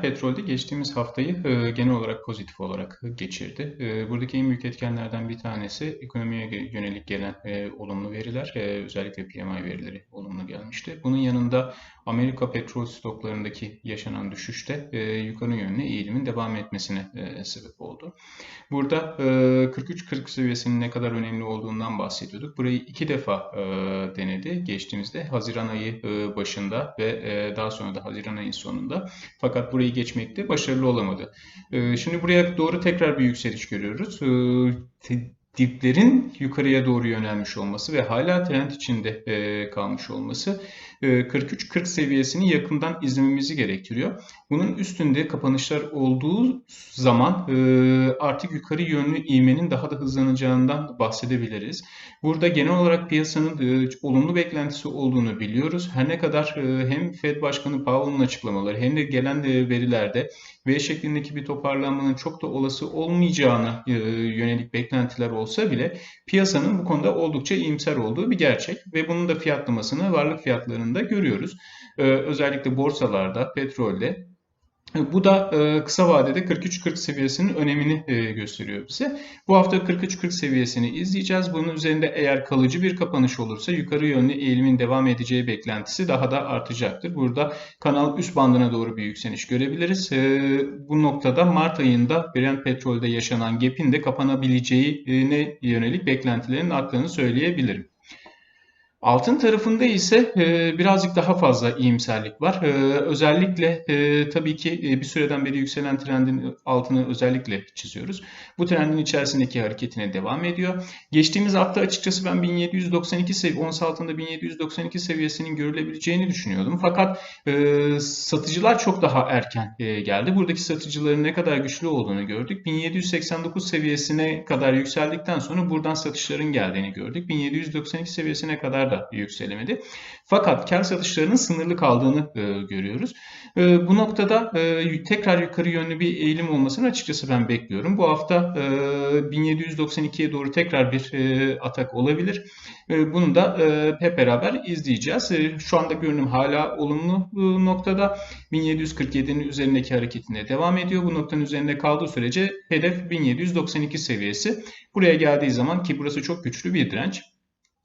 Petrolde geçtiğimiz haftayı e, genel olarak pozitif olarak geçirdi. E, buradaki en büyük etkenlerden bir tanesi ekonomiye yönelik gelen e, olumlu veriler, özellikle PMI verileri olumlu gelmişti. Bunun yanında Amerika petrol stoklarındaki yaşanan düşüşte yukarı yönlü eğilimin devam etmesine sebep oldu. Burada e, 43-40 seviyesinin ne kadar önemli olduğundan bahsediyorduk. Burayı iki defa denedi geçtiğimizde Haziran ayı başında ve daha sonra da Haziran ayı sonunda. Fakat fakat burayı geçmekte başarılı olamadı. Ee, şimdi buraya doğru tekrar bir yükseliş görüyoruz. Diplerin yukarıya doğru yönelmiş olması ve hala trend içinde e, kalmış olması 43-40 e, seviyesini yakından izlememizi gerektiriyor. Bunun üstünde kapanışlar olduğu zaman e, artık yukarı yönlü ivmenin daha da hızlanacağından bahsedebiliriz. Burada genel olarak piyasanın olumlu beklentisi olduğunu biliyoruz. Her ne kadar hem Fed Başkanı Powell'ın açıklamaları hem de gelen verilerde V şeklindeki bir toparlanmanın çok da olası olmayacağına yönelik beklentiler olsa bile piyasanın bu konuda oldukça iyimser olduğu bir gerçek ve bunun da fiyatlamasını varlık fiyatlarında görüyoruz. Ee, özellikle borsalarda, petrolde bu da e, kısa vadede 43-40 seviyesinin önemini e, gösteriyor bize. Bu hafta 43-40 seviyesini izleyeceğiz. Bunun üzerinde eğer kalıcı bir kapanış olursa yukarı yönlü eğilimin devam edeceği beklentisi daha da artacaktır. Burada kanal üst bandına doğru bir yükseliş görebiliriz. E, bu noktada Mart ayında Brent petrolde yaşanan gap'in de kapanabileceğine yönelik beklentilerin arttığını söyleyebilirim. Altın tarafında ise e, birazcık daha fazla iyimserlik var. E, özellikle e, tabii ki e, bir süreden beri yükselen trendin altını özellikle çiziyoruz. Bu trendin içerisindeki hareketine devam ediyor. Geçtiğimiz hafta açıkçası ben 1792 seviye, ons altında 1792 seviyesinin görülebileceğini düşünüyordum. Fakat e, satıcılar çok daha erken e, geldi. Buradaki satıcıların ne kadar güçlü olduğunu gördük. 1789 seviyesine kadar yükseldikten sonra buradan satışların geldiğini gördük. 1792 seviyesine kadar da yükselemedi. Fakat kar satışlarının sınırlı kaldığını e, görüyoruz. E, bu noktada e, tekrar yukarı yönlü bir eğilim olmasını açıkçası ben bekliyorum. Bu hafta e, 1792'ye doğru tekrar bir e, atak olabilir. E, bunu da e, hep beraber izleyeceğiz. E, şu anda görünüm hala olumlu e, noktada. 1747'nin üzerindeki hareketine devam ediyor. Bu noktanın üzerinde kaldığı sürece hedef 1792 seviyesi. Buraya geldiği zaman ki burası çok güçlü bir direnç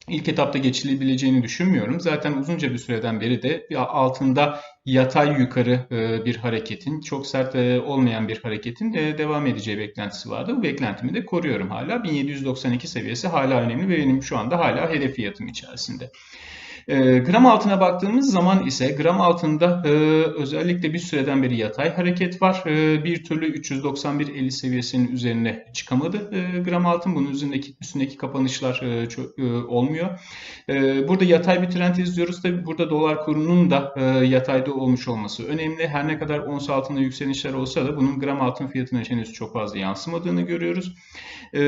ilk etapta geçilebileceğini düşünmüyorum. Zaten uzunca bir süreden beri de altında yatay yukarı e, bir hareketin, çok sert e, olmayan bir hareketin e, devam edeceği beklentisi vardı. Bu beklentimi de koruyorum hala. 1792 seviyesi hala önemli ve benim şu anda hala hedef fiyatım içerisinde. E, gram altına baktığımız zaman ise gram altında e, özellikle bir süreden beri yatay hareket var. E, bir türlü 391.50 seviyesinin üzerine çıkamadı. E, gram altın bunun üzerindeki üstündeki kapanışlar e, çok, e, olmuyor. E, burada yatay bir trend izliyoruz. Tabi burada dolar kurunun da e, yatayda olmuş olması önemli. Her ne kadar ons altında yükselişler olsa da bunun gram altın fiyatına henüz çok fazla yansımadığını görüyoruz. E,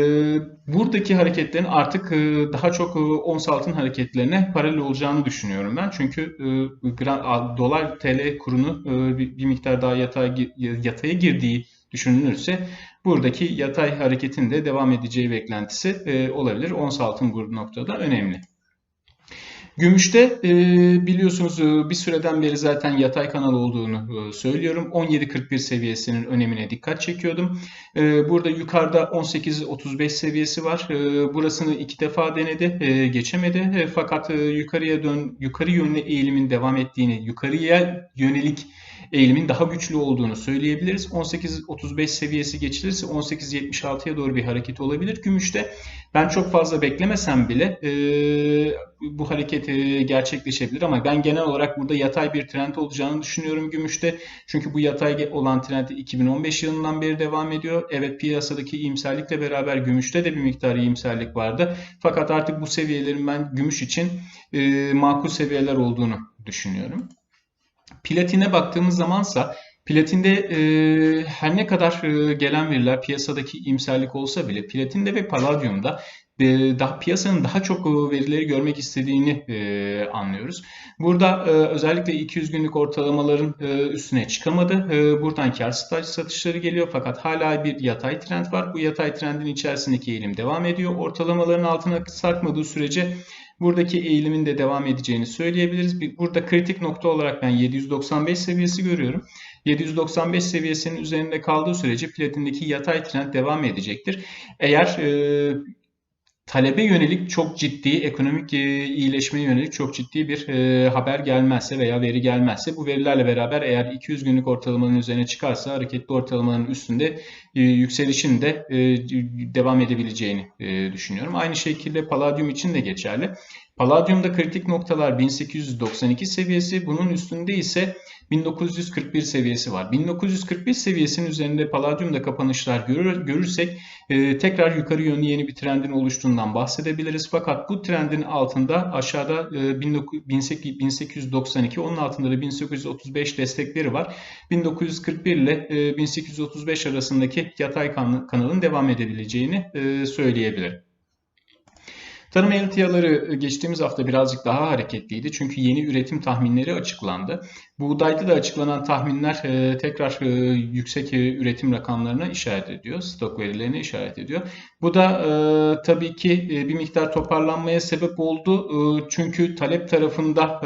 buradaki hareketlerin artık e, daha çok e, ons altın hareketlerine paralel olacağını olacağını düşünüyorum ben. Çünkü e, dolar TL kurunu e, bir, miktar daha yatay, yataya girdiği düşünülürse buradaki yatay hareketin de devam edeceği beklentisi e, olabilir. Ons altın bu noktada önemli. Gümüşte e, biliyorsunuz e, bir süreden beri zaten yatay kanal olduğunu e, söylüyorum. 17.41 seviyesinin önemine dikkat çekiyordum. E, burada yukarıda 18.35 seviyesi var. E, burasını iki defa denedi, e, geçemedi. E, fakat e, yukarıya dön, yukarı yönlü eğilimin devam ettiğini, yukarıya yönelik eğilimin daha güçlü olduğunu söyleyebiliriz. 18.35 seviyesi geçilirse 18.76'ya doğru bir hareket olabilir. Gümüşte ben çok fazla beklemesem bile e, bu hareket e, gerçekleşebilir ama ben genel olarak burada yatay bir trend olacağını düşünüyorum gümüşte. Çünkü bu yatay olan trend 2015 yılından beri devam ediyor. Evet piyasadaki iyimserlikle beraber gümüşte de bir miktar iyimserlik vardı. Fakat artık bu seviyelerin ben gümüş için e, makul seviyeler olduğunu düşünüyorum. Platine baktığımız zamansa platinde e, her ne kadar e, gelen veriler piyasadaki imserlik olsa bile platinde ve paladyumda e, daha piyasanın daha çok e, verileri görmek istediğini e, anlıyoruz. Burada e, özellikle 200 günlük ortalamaların e, üstüne çıkamadı. E, buradan kar satışları geliyor fakat hala bir yatay trend var. Bu yatay trendin içerisindeki eğilim devam ediyor. Ortalamaların altına sarkmadığı sürece Buradaki eğilimin de devam edeceğini söyleyebiliriz. Burada kritik nokta olarak ben 795 seviyesi görüyorum. 795 seviyesinin üzerinde kaldığı sürece platindeki yatay trend devam edecektir. Eğer e, talebe yönelik çok ciddi, ekonomik e, iyileşmeye yönelik çok ciddi bir e, haber gelmezse veya veri gelmezse bu verilerle beraber eğer 200 günlük ortalamanın üzerine çıkarsa hareketli ortalamanın üstünde yükselişin de e, devam edebileceğini e, düşünüyorum. Aynı şekilde Palladium için de geçerli. Palladium'da kritik noktalar 1892 seviyesi, bunun üstünde ise 1941 seviyesi var. 1941 seviyesinin üzerinde Palladium'da kapanışlar görür, görürsek e, tekrar yukarı yönlü yeni bir trendin oluştuğundan bahsedebiliriz. Fakat bu trendin altında aşağıda e, 1892, onun altında da 1835 destekleri var. 1941 ile e, 1835 arasındaki yatay kanalın devam edebileceğini e, söyleyebilirim. Tarım emtiaları e, geçtiğimiz hafta birazcık daha hareketliydi. Çünkü yeni üretim tahminleri açıklandı. Buğdayda da açıklanan tahminler e, tekrar yüksek üretim rakamlarına işaret ediyor. Stok verilerine işaret ediyor. Bu da tabii ki bir miktar toparlanmaya sebep oldu. Çünkü talep tarafında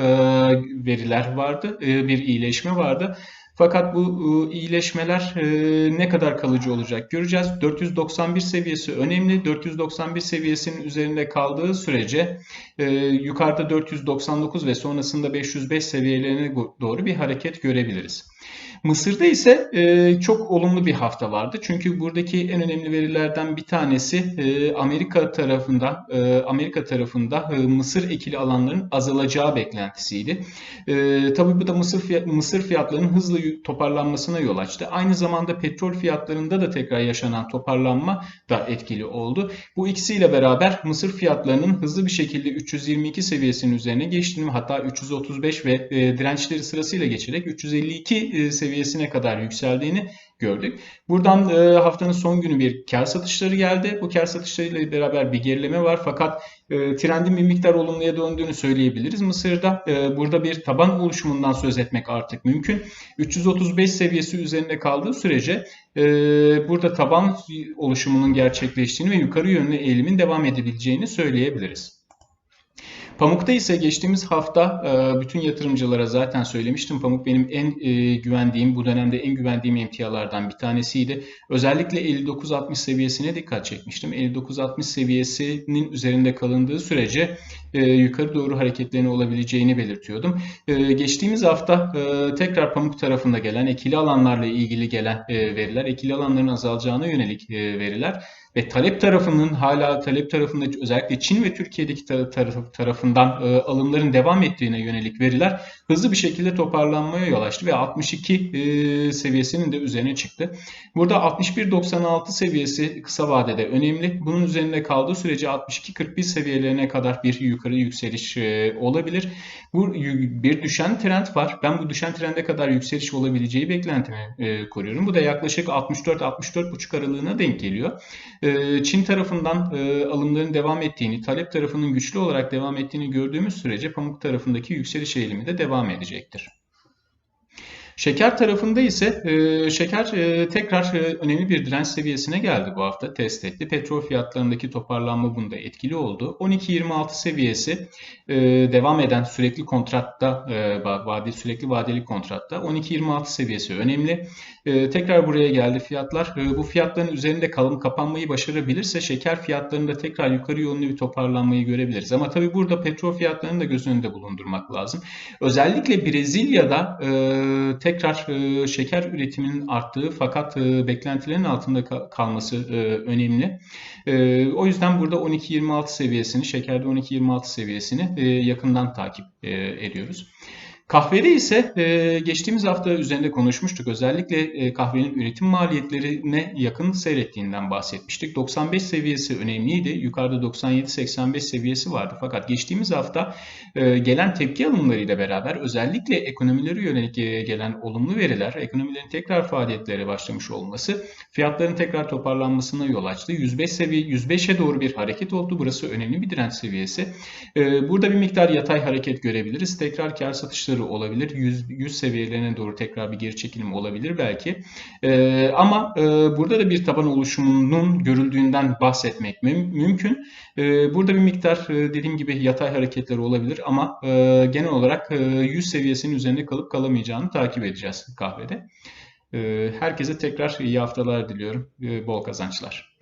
veriler vardı. Bir iyileşme vardı. Fakat bu ıı, iyileşmeler ıı, ne kadar kalıcı olacak göreceğiz. 491 seviyesi önemli. 491 seviyesinin üzerinde kaldığı sürece ıı, yukarıda 499 ve sonrasında 505 seviyelerine doğru bir hareket görebiliriz. Mısır'da ise e, çok olumlu bir hafta vardı. Çünkü buradaki en önemli verilerden bir tanesi e, Amerika tarafında e, Amerika tarafında e, Mısır ekili alanların azalacağı beklentisiydi. E, tabii bu da Mısır fiyat, Mısır fiyatlarının hızlı toparlanmasına yol açtı. Aynı zamanda petrol fiyatlarında da tekrar yaşanan toparlanma da etkili oldu. Bu ikisiyle beraber Mısır fiyatlarının hızlı bir şekilde 322 seviyesinin üzerine geçtiğini hatta 335 ve e, dirençleri sırasıyla geçerek 352 e, seviyesinin seviyesine kadar yükseldiğini gördük. Buradan e, haftanın son günü bir kar satışları geldi. Bu kar satışlarıyla beraber bir gerileme var fakat e, trendin bir miktar olumluya döndüğünü söyleyebiliriz. Mısır'da e, burada bir taban oluşumundan söz etmek artık mümkün. 335 seviyesi üzerinde kaldığı sürece burada taban oluşumunun gerçekleştiğini ve yukarı yönlü eğilimin devam edebileceğini söyleyebiliriz. Pamuk'ta ise geçtiğimiz hafta e, bütün yatırımcılara zaten söylemiştim. Pamuk benim en e, güvendiğim, bu dönemde en güvendiğim emtialardan bir tanesiydi. Özellikle 59-60 seviyesine dikkat çekmiştim. 59-60 seviyesinin üzerinde kalındığı sürece e, yukarı doğru hareketlerini olabileceğini belirtiyordum. Geçtiğimiz hafta tekrar Pamuk tarafında gelen, ekili alanlarla ilgili gelen veriler, ekili alanların azalacağına yönelik veriler ve talep tarafının hala talep tarafında özellikle Çin ve Türkiye'deki taraf, tarafından e, alımların devam ettiğine yönelik veriler hızlı bir şekilde toparlanmaya yol açtı ve 62 e, seviyesinin de üzerine çıktı. Burada 61.96 seviyesi kısa vadede önemli. Bunun üzerinde kaldığı sürece 62.41 seviyelerine kadar bir yukarı yükseliş e, olabilir. Bu bir düşen trend var. Ben bu düşen trende kadar yükseliş olabileceği beklentimi e, koruyorum. Bu da yaklaşık 64-64.5 aralığına denk geliyor. Ee, Çin tarafından e, alımların devam ettiğini, talep tarafının güçlü olarak devam ettiğini gördüğümüz sürece pamuk tarafındaki yükseliş eğilimi de devam edecektir. Şeker tarafında ise e, şeker e, tekrar e, önemli bir direnç seviyesine geldi bu hafta test etti. Petrol fiyatlarındaki toparlanma bunda etkili oldu. 12.26 seviyesi e, devam eden sürekli kontratta e, vade, sürekli vadeli kontratta 12.26 seviyesi önemli. E, tekrar buraya geldi fiyatlar. E, bu fiyatların üzerinde kalım kapanmayı başarabilirse şeker fiyatlarında tekrar yukarı yönlü bir toparlanmayı görebiliriz. Ama tabii burada petrol fiyatlarını da göz önünde bulundurmak lazım. Özellikle Brezilya'da e, tekrar e, şeker üretiminin arttığı fakat e, beklentilerin altında kalması e, önemli. O yüzden burada 12-26 seviyesini, şekerde 12-26 seviyesini yakından takip ediyoruz. Kahvede ise e, geçtiğimiz hafta üzerinde konuşmuştuk. Özellikle e, kahvenin üretim maliyetlerine yakın seyrettiğinden bahsetmiştik. 95 seviyesi önemliydi. Yukarıda 97-85 seviyesi vardı. Fakat geçtiğimiz hafta e, gelen tepki alımlarıyla beraber özellikle ekonomileri yönelik e, gelen olumlu veriler, ekonomilerin tekrar faaliyetlere başlamış olması fiyatların tekrar toparlanmasına yol açtı. 105 seviye 105'e doğru bir hareket oldu. Burası önemli bir direnç seviyesi. E, burada bir miktar yatay hareket görebiliriz. Tekrar kar satışları satışları olabilir. 100, 100 seviyelerine doğru tekrar bir geri çekilim olabilir belki. E, ama e, burada da bir taban oluşumunun görüldüğünden bahsetmek mümkün. E, burada bir miktar e, dediğim gibi yatay hareketler olabilir ama e, genel olarak e, 100 seviyesinin üzerinde kalıp kalamayacağını takip edeceğiz kahvede. E, herkese tekrar iyi haftalar diliyorum. E, bol kazançlar.